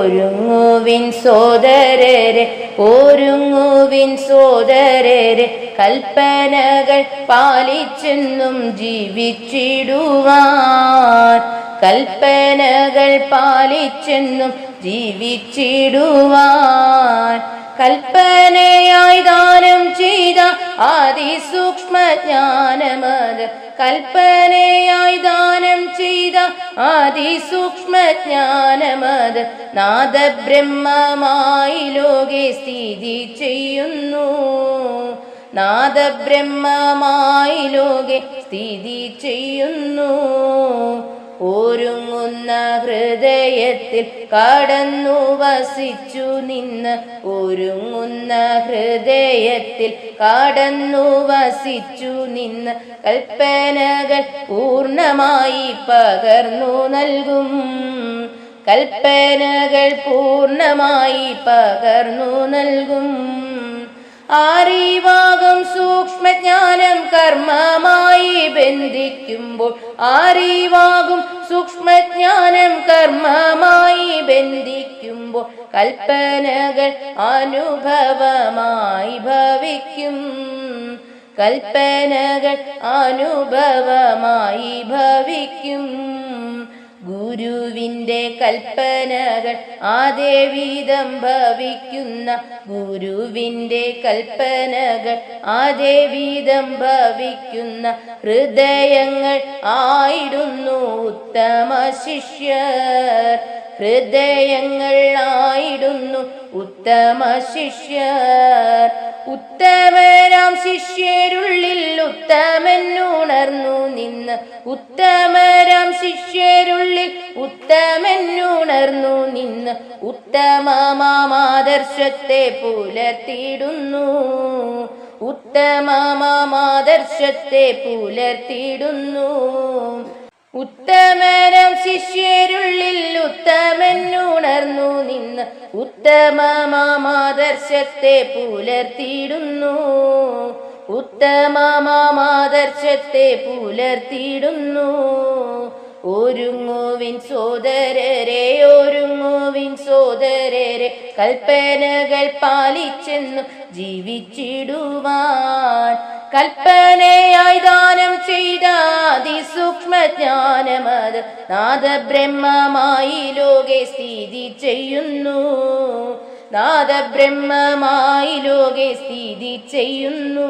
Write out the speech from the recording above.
ഒരുങ്ങുവിൻ സോദരരെ ഒരുങ്ങുവിൻ സോദരരെ കൽപ്പനകൾ പാലിച്ചെന്നും ജീവിച്ചിടുവാൻ. കൽപ്പനകൾ പാലിച്ചെന്നും ജീവിച്ചിടുവാൻ. കൽപ്പനയായി ദാനം ചെയ്ത ആദിസൂക്ഷ്മജ്ഞാനമത് കൽപ്പനയായി ദാനം ചെയ്ത ആദിസൂക്ഷ്മജ്ഞാനമത് നാദബ്രഹ്മമായി ലോകെ സ്ഥിതി ചെയ്യുന്നു. നാദബ്രഹ്മമായി ലോകെ സ്ഥിതി ചെയ്യുന്നു. ഒരുങ്ങുന്ന ഹൃദയത്തിൽ കടന്നു വസിച്ചു നിന്ന് ഒരുങ്ങുന്ന ഹൃദയത്തിൽ കടന്നു വസിച്ചു നിന്ന് കൽപ്പനകൾ പൂർണമായി പകർന്നു നൽകും. കൽപ്പനകൾ പൂർണമായി പകർന്നു നൽകും. ആറിവാകും സൂക്ഷ്മജ്ഞാനം കർമ്മമായി ബന്ധിക്കുമ്പോൾ ആരീവാകും സൂക്ഷ്മജ്ഞാനം കർമ്മമായി ബന്ധിക്കുമ്പോൾ കൽപ്പനകൾ അനുഭവമായി ഭവിക്കും. കൽപ്പനകൾ അനുഭവമായി ഭവിക്കും. ഗുരുവിന്റെ കൽപ്പനകൾ ആദേവീതം ഭവിക്കുന്ന ഗുരുവിന്റെ കൽപ്പനകൾ ആദേവീതം ഭവിക്കുന്ന ഹൃദയങ്ങൾ ആയിടുന്നു ഉത്തമ ശിഷ്യർ. ഹൃദയങ്ങൾ ആയിടുന്നു ഉത്തമ ശിഷ്യർ. ഉത്തമരാം ശിഷ്യരുള്ളിൽ ഉത്തമനുണർന്നു നിന്ന് ഉത്തമരാം ശിഷ്യരുള്ളിൽ ഉത്തമനുണർന്നു നിന്ന് ഉത്തമമാദർശത്തെ പുലർത്തിയിടുന്നു. ഉത്തമമാദർശത്തെ പുലർത്തിയിടുന്നു. ഉത്തമരം ശിഷ്യരുള്ളിൽ ഉത്തമനുണർന്നു നിന്ന് ഉത്തമമാദർശത്തെ പുലർത്തിയിടുന്നു. ഉത്തമമാദർശത്തെ പുലർത്തിയിടുന്നു. ഒരുങ്ങുവിൻ സോദരരെ ഒരുങ്ങുവിൻ സോദരരെ കൽപ്പനകൾ പാലിച്ചെന്നു ജീവിച്ചിടുവാൻ. കൽപ്പനയായി ദാനം ചെയ്ത അതിസൂക്ഷ്മജ്ഞാനമത് നാദബ്രഹ്മമായി ലോകെ സ്ഥിതി ചെയ്യുന്നു. നാദബ്രഹ്മമായി ലോകെ സ്ഥിതി ചെയ്യുന്നു.